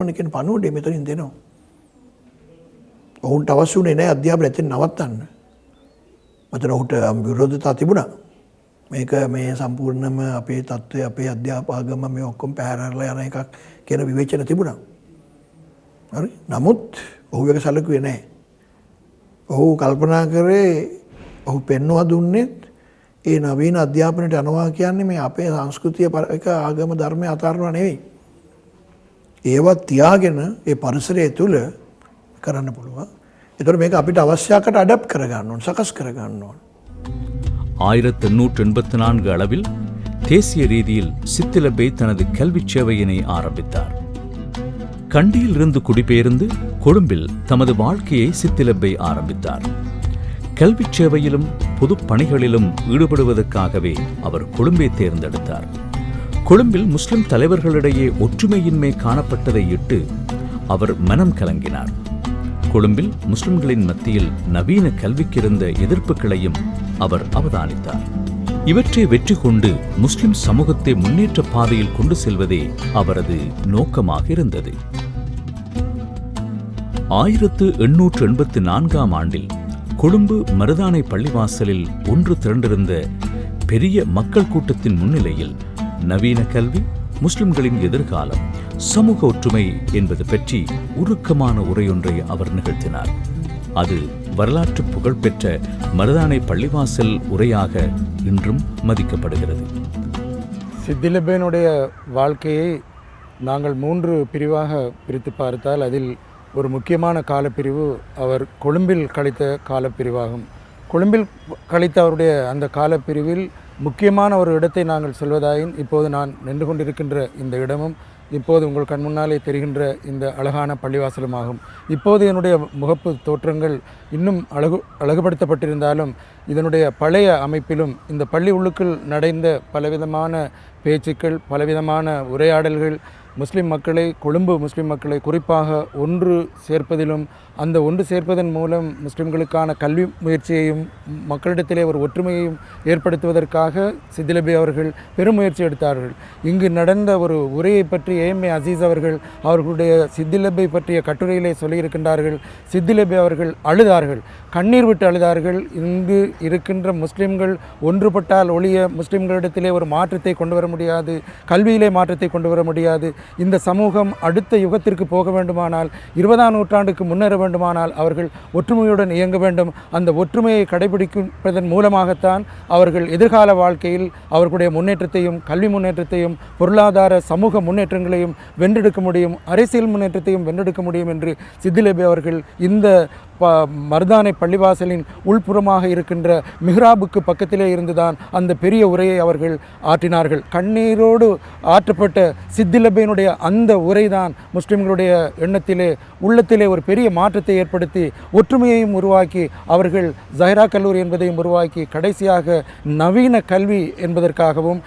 ඕන කියන පණුවඩේ මෙතනින් දෙනවා. ඔවුන්ට අවශ්‍ය වුණේ නැහැ අධ්‍යාපනය එතන නවත්තන්න. මතන ඔහුට විරෝධතා තිබුණා. මේක මේ සම්පූර්ණම අපේ තත්ත්වය අපේ අධ්‍යාපාගම මේ ඔක්කොම පැහැරලා යන එකක් කියන විවේචන තිබුණා. හරි. නමුත් ඔහු එක සැලකුවේ නැහැ. ඔහු කල්පනා කරේ ඔහු පෙන්වා දුන්නේත් ඒ නවීන අධ්‍යාපනයට යනවා කියන්නේ මේ අපේ සංස්කෘතිය පර- එක ආගම ධර්මය අතාරනවා නෙවෙයි. ඒවත් තියාගෙන ඒ පරිසරය තුළ කරන්න පුළුවන්. එතකොට මේක අපිට අවශ්‍යකට අඩප් කරගන්න ඕන සකස් කරගන්න ඕන. ஆயிரத்து எண்ணூற்று எண்பத்தி நான்கு அளவில் தேசிய ரீதியில் சித்திலபே தனது கல்விச் சேவையினை ஆரம்பித்தார் கண்டியில் இருந்து குடிபெயர்ந்து கொழும்பில் தமது வாழ்க்கையை சித்திலப்பை ஆரம்பித்தார் கல்விச் சேவையிலும் பொதுப் பணிகளிலும் ஈடுபடுவதற்காகவே அவர் கொழும்பை தேர்ந்தெடுத்தார் கொழும்பில் முஸ்லிம் தலைவர்களிடையே ஒற்றுமையின்மை காணப்பட்டதை இட்டு அவர் மனம் கலங்கினார். கொழும்பில் முஸ்லிம்களின் மத்தியில் நவீன கல்விக்கிருந்த எதிர்ப்புகளையும் அவர் அவதானித்தார். இவற்றை வெற்றி கொண்டு முஸ்லிம் சமூகத்தை முன்னேற்ற பாதையில் கொண்டு செல்வதே அவரது நோக்கமாக இருந்தது. ஆயிரத்து எண்ணூற்று எண்பத்து நான்காம் ஆண்டில் கொழும்பு மருதானை பள்ளிவாசலில் ஒன்று திரண்டிருந்த பெரிய மக்கள் கூட்டத்தின் முன்னிலையில் நவீன கல்வி முஸ்லிம்களின் எதிர்காலம் சமூக ஒற்றுமை என்பது பற்றி உருக்கமான உரையொன்றை அவர் நிகழ்த்தினார். அது வரலாற்று புகழ்பெற்ற மருதானை பள்ளிவாசல் உரையாக இன்றும் மதிக்கப்படுகிறது. சித்திலபேனுடைய வாழ்க்கையை நாங்கள் மூன்று பிரிவாக பிரித்து பார்த்தால் அதில் ஒரு முக்கியமான காலப்பிரிவு அவர் கொழும்பில் கழித்த காலப்பிரிவாகும். கொழும்பில் கழித்த அவருடைய அந்த காலப்பிரிவில் முக்கியமான ஒரு இடத்தை நாங்கள் செல்வதாயின் இப்போது நான் நின்று கொண்டிருக்கின்ற இந்த இடமும் இப்போது உங்கள் கண் முன்னாலே தெரிகின்ற இந்த அழகான பள்ளிவாசலுமாகும். இப்போது என்னுடைய முகப்பு தோற்றங்கள் இன்னும் அழகு அழகுபடுத்தப்பட்டிருந்தாலும் இதனுடைய பழைய அமைப்பிலும் இந்த பள்ளி உள்ளுக்குள் நடைந்த பலவிதமான பேச்சுக்கள் பலவிதமான உரையாடல்கள் முஸ்லிம் மக்களை கொழும்பு முஸ்லிம் மக்களை குறிப்பாக ஒன்று சேர்ப்பதிலும் அந்த ஒன்று சேர்ப்பதன் மூலம் முஸ்லிம்களுக்கான கல்வி முயற்சியையும் மக்களிடத்திலே ஒரு ஒற்றுமையையும் ஏற்படுத்துவதற்காக சித்திலபி அவர்கள் பெரும் முயற்சி எடுத்தார்கள். இங்கு நடந்த ஒரு உரையை பற்றி ஏஎம்ஏ அசீஸ் அவர்கள் அவர்களுடைய சித்திலபை பற்றிய கட்டுரையிலே சொல்லியிருக்கின்றார்கள். சித்திலபி அவர்கள் அழுதார்கள். கண்ணீர் விட்டு அழுதார்கள். இங்கு இருக்கின்ற முஸ்லிம்கள் ஒன்றுபட்டால் ஒழிய முஸ்லிம்களிடத்திலே ஒரு மாற்றத்தை கொண்டு வர முடியாது. கல்வியிலே மாற்றத்தை கொண்டு வர முடியாது. இந்த சமூகம் அடுத்த யுகத்திற்கு போக வேண்டுமானால் இருபதாம் நூற்றாண்டுக்கு முன்னேற வேண்டுமானால் அவர்கள் ஒற்றுமையுடன் இயங்க வேண்டும். அந்த ஒற்றுமையை கடைபிடிப்பதன் மூலமாகத்தான் அவர்கள் எதிர்கால வாழ்க்கையில் அவர்களுடைய முன்னேற்றத்தையும் கல்வி முன்னேற்றத்தையும் பொருளாதார சமூக முன்னேற்றங்களையும் வென்றெடுக்க முடியும் அரசியல் முன்னேற்றத்தையும் வென்றெடுக்க முடியும் என்று சித்திலேபி அவர்கள் இந்த ப மருதானை பள்ளிவாசலின் உள்புறமாக இருக்கின்ற மிஹ்ராபுக்கு பக்கத்திலே இருந்துதான் அந்த பெரிய உரையை அவர்கள் ஆற்றினார்கள். கண்ணீரோடு ஆற்றப்பட்ட சித்திலபையினுடைய அந்த உரைதான் முஸ்லீம்களுடைய எண்ணத்திலே உள்ளத்திலே ஒரு பெரிய மாற்றத்தை ஏற்படுத்தி ஒற்றுமையையும் உருவாக்கி அவர்கள் ஜஹரா கல்லூரி என்பதையும் உருவாக்கி கடைசியாக நவீன கல்வி என்பதற்காகவும்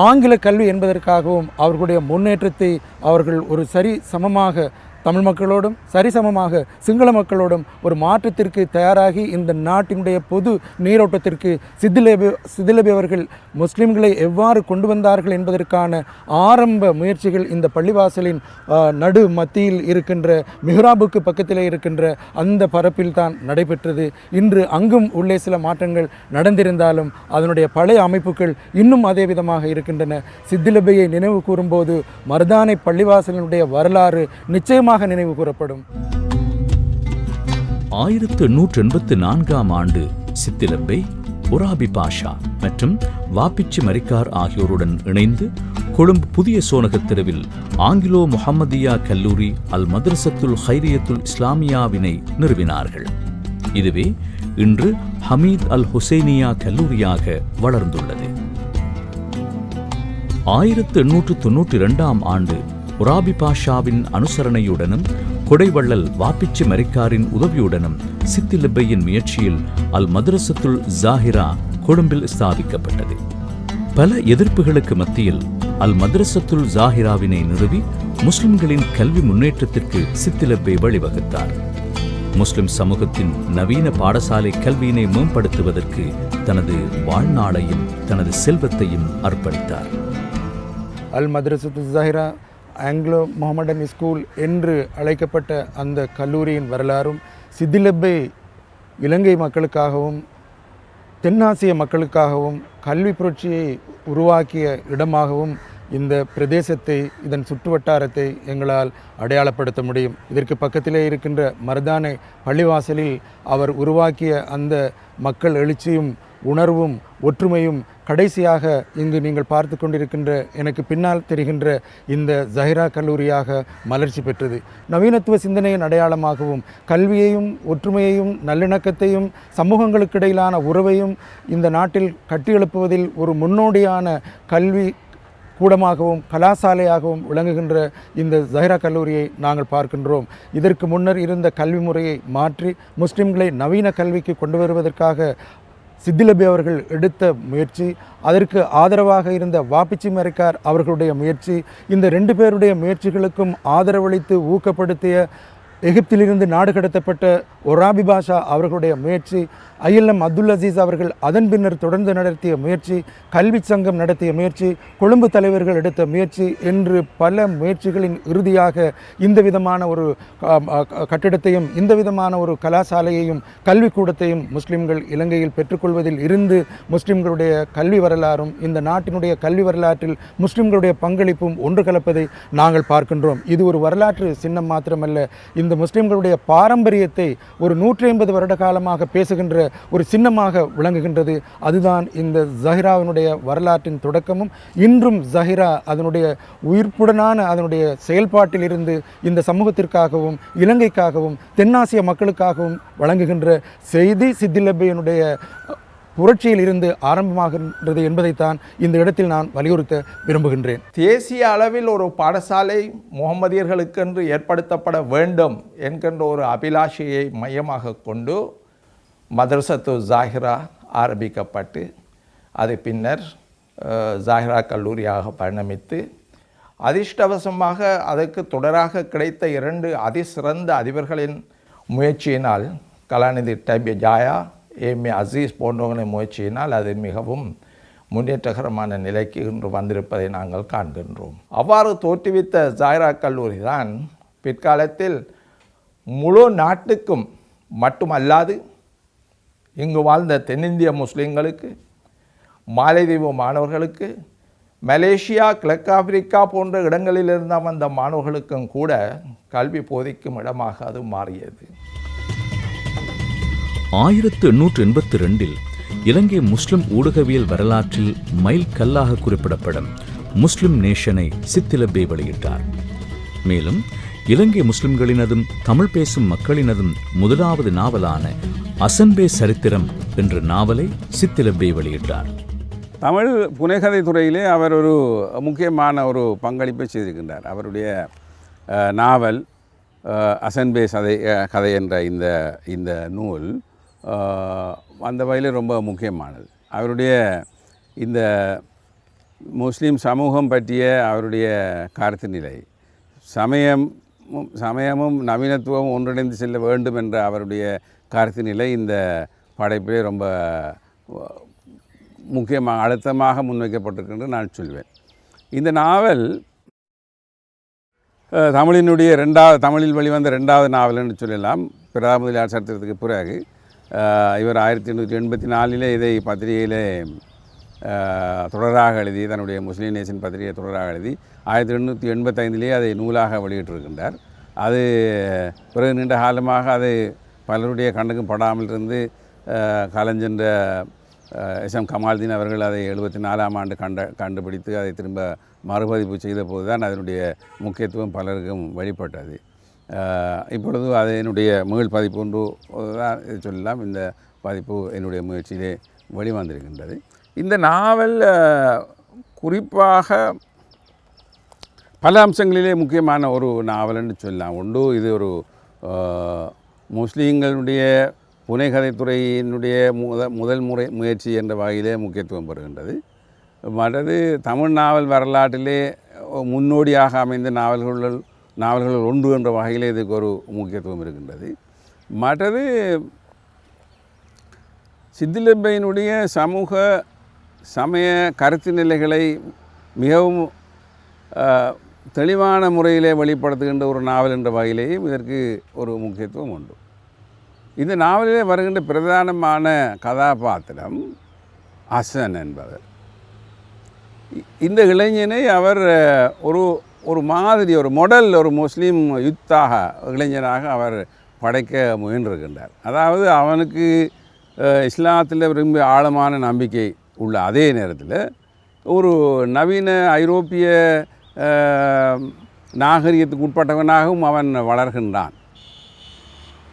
ஆங்கில கல்வி என்பதற்காகவும் அவர்களுடைய முன்னேற்றத்தை அவர்கள் ஒரு சரி சமமாக தமிழ் மக்களோடும் சரிசமமாக சிங்கள மக்களோடும் ஒரு மாற்றத்திற்கு தயாராகி இந்த நாட்டினுடைய பொது நீரோட்டத்திற்கு சித்திலேபி சிதிலபி அவர்கள் முஸ்லிம்களை எவ்வாறு கொண்டு வந்தார்கள் என்பதற்கான ஆரம்ப முயற்சிகள் இந்த பள்ளிவாசலின் நடு மத்தியில் இருக்கின்ற மிஹ்ராபுக்கு பக்கத்திலே இருக்கின்ற அந்த பரப்பில் தான் நடைபெற்றது. இன்று அங்கும் உள்ளே சில மாற்றங்கள் நடந்திருந்தாலும் அதனுடைய பழைய அமைப்புகள் இன்னும் அதே விதமாக இருக்கின்றன. சித்திலபையை நினைவு கூறும்போது மருதானை பள்ளிவாசலினுடைய வரலாறு நிச்சயமாக சிறப்பாக நினைவு கூறப்படும். ஆயிரத்து எண்ணூற்று எண்பத்து நான்காம் ஆண்டு சித்திலப்பை ஒராபி பாஷா மற்றும் வாப்பிச்சி மரிக்கார் ஆகியோருடன் இணைந்து கொழும்பு புதிய சோனகத் தெருவில் ஆங்கிலோ முகமதியா கல்லூரி அல் மதரசத்துல் ஹைரியத்துல் இஸ்லாமியாவினை நிறுவினார்கள். இதுவே இன்று ஹமீத் அல் ஹுசைனியா கல்லூரியாக வளர்ந்துள்ளது. ஆயிரத்து எண்ணூற்று தொன்னூற்றி இரண்டாம் ஆண்டு உராபி பாஷாவின் அனுசரணையுடனும் கொடைவள்ளல் வாப்பிச்சி மரிக்காரின் உதவியுடனும் சித்திலிப்பையின் முயற்சியில் அல் மதரசத்துல் ஜாஹிரா கொழும்பில் ஸ்தாபிக்கப்பட்டது. பல எதிர்ப்புகளுக்கு மத்தியில் அல் மதரசத்துல் ஜாஹிராவினை நிறுவி முஸ்லிம்களின் கல்வி முன்னேற்றத்திற்கு சித்திலப்பை வழிவகுத்தார். முஸ்லிம் சமூகத்தின் நவீன பாடசாலை கல்வியினை மேம்படுத்துவதற்கு தனது வாழ்நாளையும் தனது செல்வத்தையும் அர்ப்பணித்தார். அல் மதரசத்து ஜாஹிரா ஆங்கிலோ முகமடன் ஸ்கூல் என்று அழைக்கப்பட்ட அந்த கல்லூரியின் வரலாறும் சிதிலப்பை இலங்கை மக்களுக்காகவும் தென்னாசிய மக்களுக்காகவும் கல்வி புரட்சியை உருவாக்கிய இடமாகவும் இந்த பிரதேசத்தை இதன் சுற்றுவட்டாரத்தை எங்களால் அடையாளப்படுத்த முடியும். இதற்கு பக்கத்திலே இருக்கின்ற மருதானை பள்ளிவாசலில் அவர் உருவாக்கிய அந்த மக்கள் எழுச்சியும் உணர்வும் ஒற்றுமையும் கடைசியாக இங்கு நீங்கள் பார்த்து கொண்டிருக்கின்ற எனக்கு பின்னால் தெரிகின்ற இந்த ஜஹிரா கல்லூரியாக மலர்ச்சி பெற்றது. நவீனத்துவ சிந்தனையின் அடையாளமாகவும் கல்வியையும் ஒற்றுமையையும் நல்லிணக்கத்தையும் சமூகங்களுக்கிடையிலான உறவையும் இந்த நாட்டில் கட்டியெழுப்புவதில் ஒரு முன்னோடியான கல்வி கூடமாகவும் கலாசாலையாகவும் விளங்குகின்ற இந்த ஜஹிரா கல்லூரியை நாங்கள் பார்க்கின்றோம். இதற்கு முன்னர் இருந்த கல்வி முறையை மாற்றி முஸ்லிம்களை நவீன கல்விக்கு கொண்டு வருவதற்காக சித்திலபி அவர்கள் எடுத்த முயற்சி அதற்கு ஆதரவாக இருந்த வாப்பிச்சி மரைக்கார் அவர்களுடைய முயற்சி இந்த ரெண்டு பேருடைய முயற்சிகளுக்கும் ஆதரவளித்து ஊக்கப்படுத்திய எகிப்திலிருந்து நாடு கடத்தப்பட்ட ஒராபி பாஷா அவர்களுடைய முயற்சி ஐஎல்எம் அப்துல் அசீஸ் அவர்கள் அதன் பின்னர் தொடர்ந்து நடத்திய முயற்சி கல்வி சங்கம் நடத்திய முயற்சி கொழும்பு தலைவர்கள் எடுத்த முயற்சி என்று பல முயற்சிகளின் இறுதியாக இந்த விதமான ஒரு க- கட்டிடத்தையும் இந்த விதமான ஒரு கலாசாலையையும் கல்விக்கூடத்தையும் முஸ்லிம்கள் இலங்கையில் பெற்றுக்கொள்வதில் இருந்து முஸ்லிம்களுடைய கல்வி வரலாறும் இந்த நாட்டினுடைய கல்வி வரலாற்றில் முஸ்லிம்களுடைய பங்களிப்பும் ஒன்று கலப்பதை நாங்கள் பார்க்கின்றோம். இது ஒரு வரலாற்று சின்னம் மாத்திரமல்ல. இந்த முஸ்லிம்களுடைய பாரம்பரியத்தை ஒரு நூற்றி ஐம்பது வருட காலமாக பேசுகின்ற ஒரு சின்னமாக விளங்குகின்றது. அதுதான் இந்த ஜஹிராவினுடைய வரலாற்றின் தொடக்கமும் இன்றும் ஜஹிரா அதனுடைய உயிர்ப்புடனான அதனுடைய செயல்பாட்டில் இருந்து இந்த சமூகத்திற்காகவும் இலங்கைக்காகவும் தென்னாசிய மக்களுக்காகவும் வழங்குகின்ற செய்தி சித்திலபியனுடைய புரட்சியில் இருந்து ஆரம்பமாகின்றது என்பதைத்தான் இந்த இடத்தில் நான் வலியுறுத்த விரும்புகின்றேன். தேசிய அளவில் ஒரு பாடசாலை முகமதியர்களுக்கென்று ஏற்படுத்தப்பட வேண்டும் என்கின்ற ஒரு அபிலாஷையை மையமாக கொண்டு மதரசத்து ஜாகிரா ஆரம்பிக்கப்பட்டு அது பின்னர் ஜாகிரா கல்லூரியாக பரிணமித்து அதிர்ஷ்டவசமாக அதற்கு தொடராக கிடைத்த இரண்டு அதிசிறந்த அதிபர்களின் முயற்சியினால் கலாநிதி டபி ஜாயா ஏமி அசீஸ் போன்றவர்களின் முயற்சியினால் அது மிகவும் முன்னேற்றகரமான நிலைக்கு இன்று வந்திருப்பதை நாங்கள் காண்கின்றோம். அவ்வாறு தோற்றுவித்த ஜாயிரா கல்லூரி தான் பிற்காலத்தில் முழு நாட்டுக்கும் மட்டுமல்லாது இங்கு வாழ்ந்த தென்னிந்திய முஸ்லீம்களுக்கு மாலைதீவு மாணவர்களுக்கு மலேசியா கிழக்கு ஆப்பிரிக்கா போன்ற இடங்களில் இருந்த வந்த மாணவர்களுக்கும் கூட கல்வி போதிக்கும் இடமாக அது மாறியது. ஆயிரத்து எண்ணூற்று எண்பத்தி ரெண்டில் இலங்கை முஸ்லிம் ஊடகவியல் வரலாற்றில் மைல் கல்லாக குறிப்பிடப்படும் முஸ்லிம் நேஷனை சித்திலபே வெளியிட்டார். மேலும் இலங்கை முஸ்லிம்களினதும் தமிழ் பேசும் மக்களினதும் முதலாவது நாவலான அசன்பே சரித்திரம் என்ற நாவலை சித்திலம்பே வெளியிட்டார். தமிழ் புனைகதை துறையிலே அவர் ஒரு முக்கியமான ஒரு பங்களிப்பை செய்திருக்கின்றார். அவருடைய நாவல் அசன்பே சதை கதை என்ற இந்த இந்த நூல் அந்த வகையில் ரொம்ப முக்கியமானது. அவருடைய இந்த முஸ்லீம் சமூகம் பற்றிய அவருடைய கருத்து நிலை சமயம் சமயமும் நவீனத்துவமும் ஒன்றிணைந்து செல்ல வேண்டும் என்ற அவருடைய கருத்து நிலை இந்த படைப்பிலே ரொம்ப முக்கியமாக அழுத்தமாக முன்வைக்கப்பட்டிருக்கின்ற நான் சொல்வேன். இந்த நாவல் தமிழினுடைய ரெண்டாவது தமிழில் வெளிவந்த ரெண்டாவது நாவல் என்று சொல்லலாம். பிரதா முதலியார் சரித்திரத்துக்கு பிறகு இவர் ஆயிரத்தி எண்ணூற்றி எண்பத்தி நாலிலே இதை பத்திரிகையிலே தொடராக எழுதி தன்னுடைய முஸ்லீம் நேஷன் பத்திரிகை தொடராக எழுதி ஆயிரத்தி எண்ணூற்றி எண்பத்தைந்திலேயே அதை நூலாக வெளியிட்டிருக்கின்றார். அது பிறகு நீண்ட காலமாக அது பலருடைய கண்ணுக்கும் படாமல் இருந்து கலைஞ்சென்ற எஸ் எம் கமால்தீன் அவர்கள் அதை எழுபத்தி நாலாம் ஆண்டு கண்ட கண்டுபிடித்து அதை திரும்ப மறுபதிப்பு செய்த போது தான் அதனுடைய முக்கியத்துவம் பலருக்கும் வெளிப்பட்டது. இப்பொழுது அது என்னுடைய மீள் பதிப்பு ஒன்று தான் இது சொல்லலாம். இந்த பதிப்பு என்னுடைய முயற்சியிலே வெளிவந்திருக்கின்றது. இந்த நாவல் குறிப்பாக பல அம்சங்களிலே முக்கியமான ஒரு நாவல்னு சொல்லலாம். ஒன்று இது ஒரு முஸ்லீம்களுடைய புனைகதைத்துறையினுடைய முத முதல் முறை முயற்சி என்ற வகையிலே முக்கியத்துவம் பெறுகின்றது. மற்றது தமிழ் நாவல் வரலாற்றிலே முன்னோடியாக அமைந்த நாவல்கள் நாவல்கள் ஒன்று என்ற வகையிலே இதுக்கு ஒரு முக்கியத்துவம் இருக்கின்றது. மற்றது சித்திலம்பையினுடைய சமூக சமய கருத்து நிலைகளை மிகவும் தெளிவான முறையிலே வெளிப்படுத்துகின்ற ஒரு நாவல் என்ற வகையிலேயும் இதற்கு ஒரு முக்கியத்துவம் உண்டு. இந்த நாவலிலே வருகின்ற பிரதானமான கதாபாத்திரம் அசன் என்பவர். இந்த இளைஞனை அவர் ஒரு ஒரு மாதிரி ஒரு மொடல் ஒரு முஸ்லீம் யுத்தாக இளைஞனாக அவர் படைக்க முயன்றிருக்கின்றார் அதாவது அவனுக்கு இஸ்லாத்தில் விரும்பி ஆழமான நம்பிக்கை உள்ள அதே நேரத்தில் ஒரு நவீன ஐரோப்பிய நாகரிகத்துக்கு உட்பட்டவனாகவும் அவன் வளர்கின்றான்.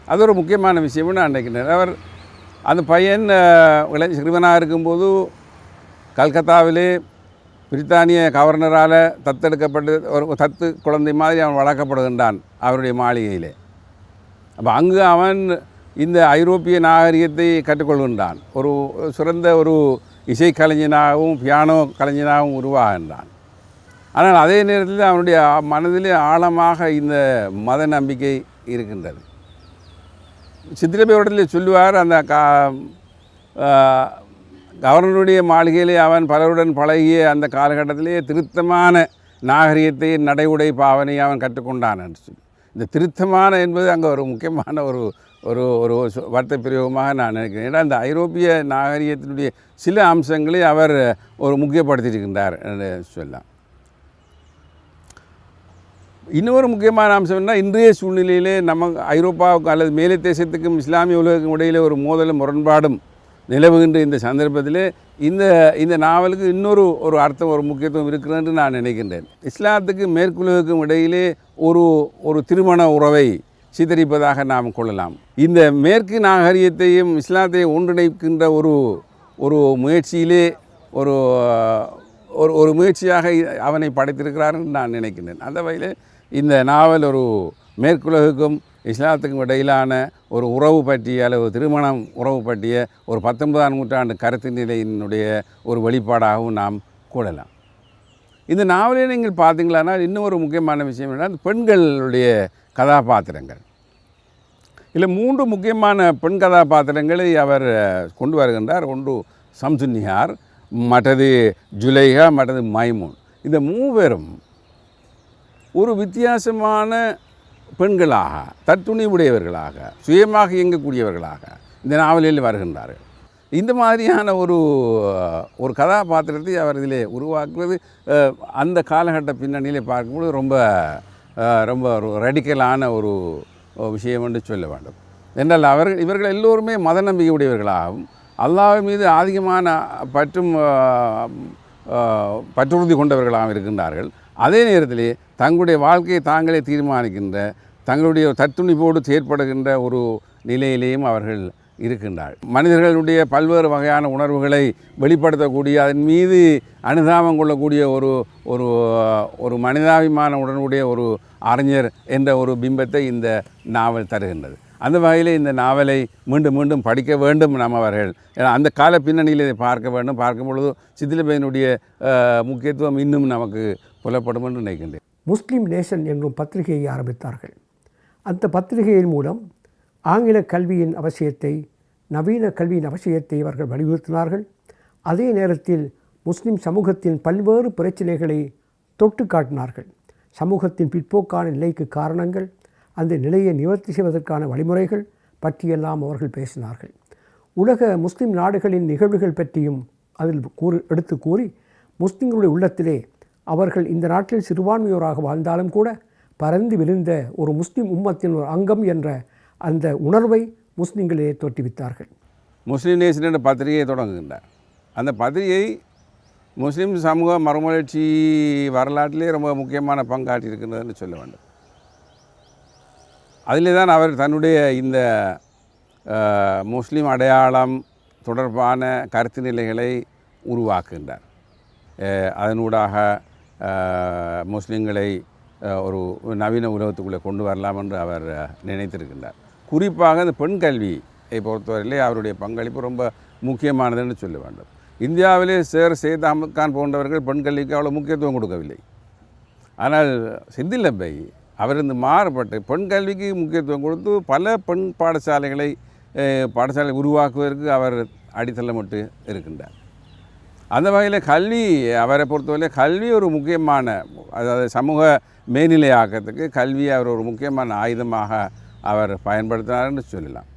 அது ஒரு முக்கியமான விஷயம்னு நான் நினைக்கிறேன் அவர் அந்த பையன் அஹ், இளைஞ சிறுவனாக இருக்கும்போது கல்கத்தாவிலே பிரித்தானிய கவர்னரால் தத்தெடுக்கப்பட்டு ஒரு தத்து குழந்தை மாதிரி அவன் வளர்க்கப்படுகின்றான் அவருடைய மாளிகையிலே. அப்போ அங்கு அவன் இந்த ஐரோப்பிய நாகரிகத்தை கற்றுக்கொள்கின்றான். ஒரு சிறந்த ஒரு இசைக்கலைஞனாகவும் பியானோ கலைஞனாகவும் உருவாகின்றான். ஆனால் அதே நேரத்தில் அவனுடைய மனதிலே ஆழமாக இந்த மத நம்பிக்கை இருக்கின்றது. சித்திரபேவடத்தில் சொல்லுவார் அந்த கா கவர்னருடைய மாளிகையிலே அவன் பலருடன் பழகிய அந்த காலகட்டத்திலே திருத்தமான நாகரிகத்தை நடைமுறை பாவனை அவன் கற்றுக்கொண்டான் என்று சொல்லி. இந்த திருத்தமான என்பது அங்கே ஒரு முக்கியமான ஒரு ஒரு ஒரு வார்த்தை பிரயோகமாக நான் நினைக்கிறேன். ஏன்னா இந்த ஐரோப்பிய நாகரிகத்தினுடைய சில அம்சங்களை அவர் ஒரு முக்கியப்படுத்தியிருக்கின்றார் என்று சொல்லலாம். இன்னொரு முக்கியமான அம்சம் என்ன இன்றைய சூழ்நிலையிலே நம்ம ஐரோப்பாவுக்கு அல்லது மேலை தேசத்துக்கும் இஸ்லாமிய உலகம் இடையிலே ஒரு மோதலும் முரண்பாடும் நிலவுகின்ற இந்த சந்தர்ப்பத்தில் இந்த இந்த நாவலுக்கு இன்னொரு ஒரு அர்த்தம் ஒரு முக்கியத்துவம் இருக்கிறது என்று நான் நினைக்கின்றேன். இஸ்லாத்துக்கும் மேற்குலகுக்கும் இடையிலே ஒரு ஒரு திருமண உறவை சித்தரிப்பதாக நாம் கொள்ளலாம். இந்த மேற்கு நாகரிகத்தையும் இஸ்லாத்தையும் ஒன்றிணைக்கின்ற ஒரு ஒரு முயற்சியிலே ஒரு ஒரு ஒரு முயற்சியாக அவனை படைத்திருக்கிறார்கள் நான் நினைக்கின்றேன். அந்த வகையில் இந்த நாவல் ஒரு மேற்குலகுக்கும் இஸ்லாத்துக்கும் இடையிலான ஒரு உறவு பற்றிய அல்லது திருமணம் உறவு பற்றிய ஒரு பத்தொன்பதாம் நூற்றாண்டு கருத்து நிலையினுடைய ஒரு வெளிப்பாடாகவும் நாம் கூடலாம் இந்த நாவலே நீங்கள் பார்த்தீங்களானா இன்னும் ஒரு முக்கியமான விஷயம் என்னென்னா அந்த பெண்களுடைய கதாபாத்திரங்கள். இதில் மூன்று முக்கியமான பெண் கதாபாத்திரங்களை அவர் கொண்டு வருகின்றார். ஒன்று சம்சுன்னியார் மற்றது ஜுலைஹா மற்றது மைமூன். இந்த மூவரும் ஒரு வித்தியாசமான பெண்களாக தற்துணிவுடையவர்களாக சுயமாக இயங்கக்கூடியவர்களாக இந்த நாவலில் வருகின்றார்கள். இந்த மாதிரியான ஒரு ஒரு கதாபாத்திரத்தை அவர் இதிலே உருவாக்குவது அந்த காலகட்ட பின்னணியில் பார்க்கும்போது ரொம்ப ரொம்ப ஒரு ரெடிக்கலான ஒரு விஷயம் என்று சொல்ல வேண்டும். என்றால் அவர்கள் இவர்கள் எல்லோருமே மத நம்பிக்கை உடையவர்களாகவும் அல்லாஹ் மீது அதிகமான பற்றும் பற்றுறுதி கொண்டவர்களாகவும் இருக்கின்றார்கள். அதே நேரத்தில் தங்களுடைய வாழ்க்கையை தாங்களே தீர்மானிக்கின்ற தங்களுடைய தத்துணிப்போடு செயற்படுகின்ற ஒரு நிலையிலேயும் அவர்கள் இருக்கின்றார் மனிதர்களுடைய பல்வேறு வகையான உணர்வுகளை வெளிப்படுத்தக்கூடிய அதன் மீது அனுதாபம் கொள்ளக்கூடிய ஒரு ஒரு ஒரு மனிதாபிமான உடனுடைய ஒரு அறிஞர் என்ற ஒரு பிம்பத்தை இந்த நாவல் தருகின்றது. அந்த வகையில் இந்த நாவலை மீண்டும் மீண்டும் படிக்க வேண்டும் நாம் அவர்கள். அந்த கால பின்னணியில் இதை பார்க்க வேண்டும். பார்க்கும் பொழுது சித்திலபையனுடைய முக்கியத்துவம் இன்னும் நமக்கு புலப்படும் என்று நினைக்கின்றேன். முஸ்லீம் நேஷன் என்றும் பத்திரிகையை ஆரம்பித்தார்கள். அந்த பத்திரிகையின் மூலம் ஆங்கில கல்வியின் அவசியத்தை நவீன கல்வியின் அவசியத்தை அவர்கள் வலியுறுத்தினார்கள். அதே நேரத்தில் முஸ்லிம் சமூகத்தின் பல்வேறு பிரச்சனைகளை தொட்டு காட்டினார்கள். சமூகத்தின் பிற்போக்கான நிலைக்கு காரணங்கள் அந்த நிலையை நிவர்த்தி செய்வதற்கான வழிமுறைகள் பற்றியெல்லாம் அவர்கள் பேசினார்கள். உலக முஸ்லிம் நாடுகளின் நிகழ்வுகள் பற்றியும் அதில் கூறு எடுத்து கூறி முஸ்லிம்களுடைய உள்ளத்திலே அவர்கள் இந்த நாட்டில் சிறுபான்மையோராக வாழ்ந்தாலும் கூட பரந்து விழுந்த ஒரு முஸ்லிம் உம்மத்தின் ஒரு அங்கம் என்ற அந்த உணர்வை முஸ்லீம்களே தோற்றுவித்தார்கள். முஸ்லீம் நேஷன் என்ற பத்திரிகையை தொடங்குகின்றார் அந்த பத்திரிகை முஸ்லீம் சமூக மறுமலர்ச்சி வரலாற்றிலே ரொம்ப முக்கியமான பங்காற்றியிருக்கின்றதுன்னு சொல்ல வேண்டும். அதிலே தான் அவர் தன்னுடைய இந்த முஸ்லீம் அடையாளம் தொடர்பான கருத்து நிலைகளை உருவாக்குகின்றார். அதனூடாக முஸ்லீம்களை ஒரு நவீன உலகத்துக்குள்ளே கொண்டு வரலாம் என்று அவர் நினைத்திருக்கின்றார். குறிப்பாக இந்த பெண் கல்வியை பொறுத்தவரையிலே அவருடைய பங்களிப்பு ரொம்ப முக்கியமானதுன்னு சொல்ல வேண்டும். இந்தியாவிலே சேர் சேத் அஹமத் கான் போன்றவர்கள் பெண் கல்விக்கு அவ்வளோ முக்கியத்துவம் கொடுக்கவில்லை. ஆனால் செந்தில் லப்பை அவர் மாறுபட்டு பெண் கல்விக்கு முக்கியத்துவம் கொடுத்து பல பெண் பாடசாலைகளை பாடசாலை உருவாக்குவதற்கு அவர் அடித்தளமிட்டு இருக்கின்றார். அந்த வகையில் கல்வி அவரை பொறுத்தவரை கல்வி ஒரு முக்கியமான அதாவது சமூக மேல்நிலையாக்கத்துக்கு கல்வி அவர் ஒரு முக்கியமான ஆயுதமாக அவர் பயன்படுத்தினார்னு சொல்லலாம்.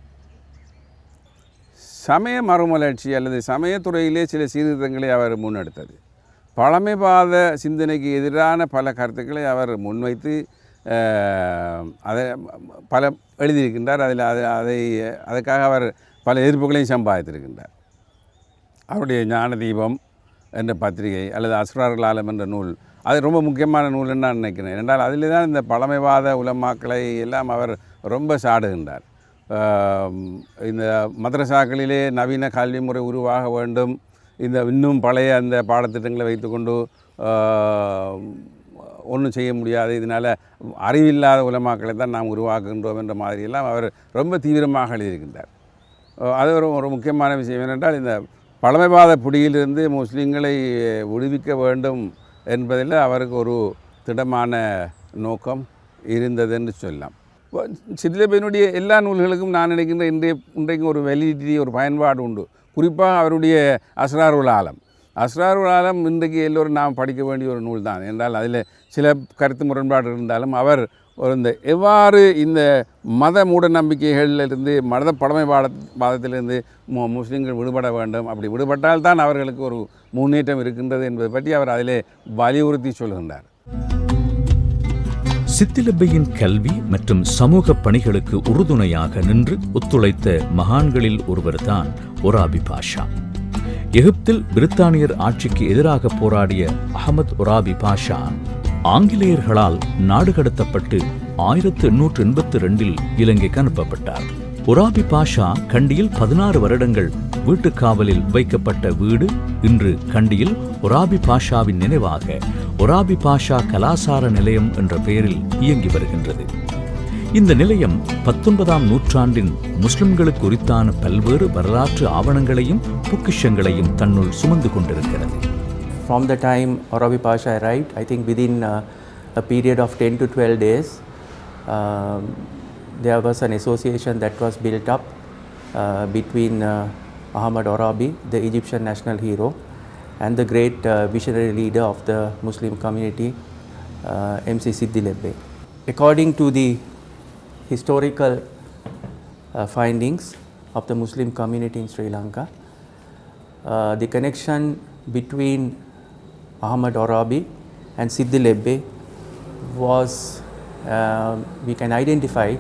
சமய மறுமலர்ச்சி அல்லது சமயத்துறையிலே சில சீர்திருத்தங்களை அவர் முன்னெடுத்தது. பழமைவாத சிந்தனைக்கு எதிரான பல கருத்துக்களை அவர் முன்வைத்து அதை பல எழுதியிருக்கின்றார். அதில் அது அதை அதுக்காக அவர் பல எதிர்ப்புகளையும் சம்பாதித்திருக்கின்றார். அவருடைய ஞான தீபம் என்ற பத்திரிகை அல்லது அஸ்ரார்கள் ஆலம் என்ற நூல் அது ரொம்ப முக்கியமான நூல்னு நான் நினைக்கிறேன். என்றால் அதில் தான் இந்த பழமைவாத உலமாக்களை எல்லாம் அவர் ரொம்ப சாடுகின்றார். இந்த மதரசாக்களிலே நவீன கல்வி முறை உருவாக வேண்டும். இந்த இன்னும் பழைய அந்த பாடத்திட்டங்களை வைத்துக்கொண்டு ஒன்றும் செய்ய முடியாது. இதனால் அறிவில்லாத உலமாக்களை தான் நாம் உருவாக்குகின்றோம் என்ற மாதிரியெல்லாம் அவர் ரொம்ப தீவிரமாக எழுதியிருக்கின்றார். அது ஒரு ஒரு முக்கியமான விஷயம் என்னென்றால் இந்த பழமைவாத பிடியிலிருந்து முஸ்லீம்களை விடுவிக்க வேண்டும் என்பதில் அவருக்கு ஒரு திடமான நோக்கம் இருந்தது என்று சொல்லலாம். சித்திலபையனுடைய எல்லா நூல்களுக்கும் நான் நினைக்கின்ற இன்றைய இன்றைக்கு ஒரு வெலிடிட்டி ஒரு பயன்பாடு உண்டு குறிப்பாக அவருடைய அஸ்ராருல் ஆலம் அஸ்ராருல் ஆலம் இன்றைக்கு எல்லோரும் நாம் படிக்க வேண்டிய ஒரு நூல் தான் என்றால் அதில் சில கருத்து முரண்பாடு இருந்தாலும் அவர் ஒரு இந்த எவ்வாறு இந்த மத மூட நம்பிக்கைகளிலிருந்து மத பழமைவாத வாதத்திலிருந்து மு முஸ்லீம்கள் விடுபட வேண்டும் அப்படி விடுபட்டால் தான் அவர்களுக்கு ஒரு முன்னேற்றம் இருக்கின்றது என்பதை பற்றி அவர் அதிலே வலியுறுத்தி சொல்கின்றார் சித்திலப்பையின் கல்வி மற்றும் சமூக பணிகளுக்கு உறுதுணையாக நின்று ஒத்துழைத்த மகான்களில் ஒருவர்தான் ஒராபி பாஷா எகிப்தில் பிரித்தானியர் ஆட்சிக்கு எதிராக போராடிய அகமது ஒராபி பாஷா ஆங்கிலேயர்களால் நாடு கடத்தப்பட்டு ஆயிரத்து எண்ணூற்று எண்பத்தி ரெண்டில் இலங்கைக்கு அனுப்பப்பட்டார். ஒராபி பாஷா கண்டியில் பதினாறு வருடங்கள் வீட்டுக்காவலில் வைக்கப்பட்ட வீடு இன்று கண்டியில் ஒராபி பாஷாவின் நினைவாக ஒராபி பாஷா கலாசார நிலையம் என்ற பெயரில் இயங்கி வருகின்றது. இந்த நிலையம் பத்தொன்பதாம் நூற்றாண்டின் முஸ்லிம்களுக்கு உரித்தான பல்வேறு வரலாற்று ஆவணங்களையும் பொக்கிஷங்களையும் தன்னுள் சுமந்து கொண்டிருக்கிறது. From the time ஒராபி Pasha arrived, I think within uh, a period of 10 to 12 days, um, there was an association that was built up uh, between uh, Ahmad Arabi, the Egyptian national hero, and the great uh, visionary leader of the Muslim community, uh, MC Siddi Lebbe. According to the historical uh, findings of the Muslim community in Sri Lanka, uh, the connection between Ahmad Arabi and Siddi Lebbe was, uh, we can identify